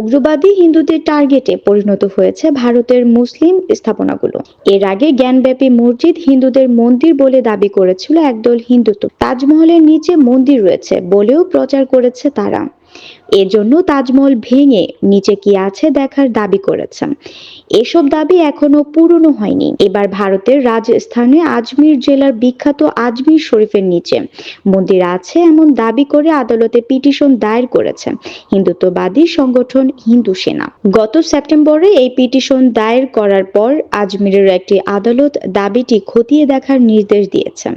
উগ্রবাদী হিন্দুদের টার্গেটে পরিণত হয়েছে ভারতের মুসলিম স্থাপনাগুলো। এর আগে জ্ঞানব্যাপী মসজিদ হিন্দুদের মন্দির বলে দাবি করেছিল একদল হিন্দুত্ব। তাজমহলের নিচে মন্দির রয়েছে বলেও প্রচার করেছে তারা। এজন্য তাজমহল ভেঙে নিচে কি আছে দেখার দাবি করেছে এসব দাবি এখনও পূরণ হয়নি। এবার ভারতের রাজস্থানে আজমির জেলার বিখ্যাত আজমির শরীফের নিচে মন্দির আছে এমন দাবি করে আদালতে পিটিশন দায়ের করেছে হিন্দুত্ববাদী সংগঠন হিন্দু সেনা। গত সেপ্টেম্বরে এই পিটিশন দায়ের করার পর আজমিরের একটি আদালত দাবিটি খতিয়ে দেখার নির্দেশ দিয়েছে।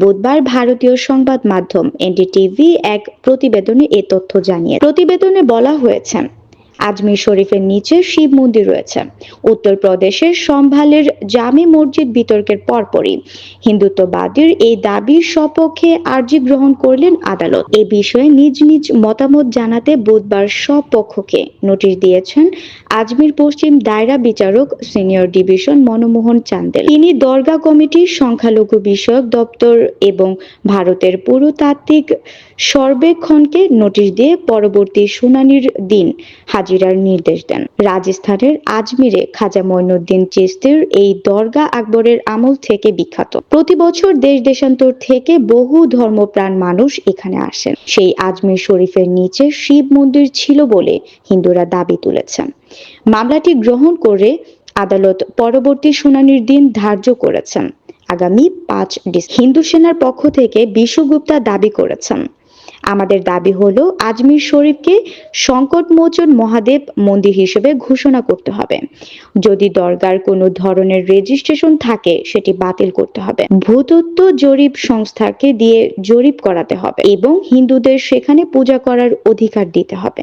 বুধবার ভারতীয় সংবাদ মাধ্যম এনডিটিভি এক প্রতিবেদনে এ তথ্য জানিয়ে প্রতিবেদনে বলা হয়েছে। আজমির শরীফের নিচে শিব মন্দির রয়েছে। উত্তরপ্রদেশের সম্ভালের জামে মসজিদ বিতর্কের পরপরই হিন্দুত্ববাদীর এই দাবির সপক্ষে আর্জি গ্রহণ করলেন আদালত। এ বিষয়ে নিজ নিজ মতামত জানাতে বুধবার সব পক্ষকে নোটিশ দিয়েছেন আজমির পশ্চিম দায়রা বিচারক সিনিয়র ডিভিশন মনমোহন চান্দেল। তিনি দরগা কমিটির সংখ্যালঘু বিষয়ক দপ্তর এবং ভারতের পুরতাত্ত্বিক সর্বেক্ষণকে নোটিশ দিয়ে পরবর্তী শুনানির দিন হাজিরার নির্দেশ দেন। রাজস্থানের আজমিরে খাজা মঈনুদ্দিন চিস্তির এই দরগা আকবরের আমল থেকে বিখ্যাত। প্রতি বছর দেশ দেশান্তর থেকে বহু ধর্মপ্রাণ মানুষ এখানে আসেন। সেই আজমির শরীফের নিচে শিব মন্দির ছিল বলে হিন্দুরা দাবি তুলেছেন। মামলাটি গ্রহণ করে আদালত পরবর্তী শুনানির দিন ধার্য করেছেন। আগামী পাঁচ হিন্দু সেনার পক্ষ থেকে বিশ্বগুপ্তা দাবি করেছেন। আমাদের দাবি হলো আজমির শরীফকে সংকটমোচন মহাদেব মন্দির হিসেবে ঘোষণা করতে হবে। যদি দরগার কোনো ধরনের রেজিস্ট্রেশন থাকে, সেটি বাতিল করতে হবে। ভূতত্ব জরিপ সংস্থাকে দিয়ে জরিপ করাতে হবে এবং হিন্দুদের সেখানে পূজা করার অধিকার দিতে হবে।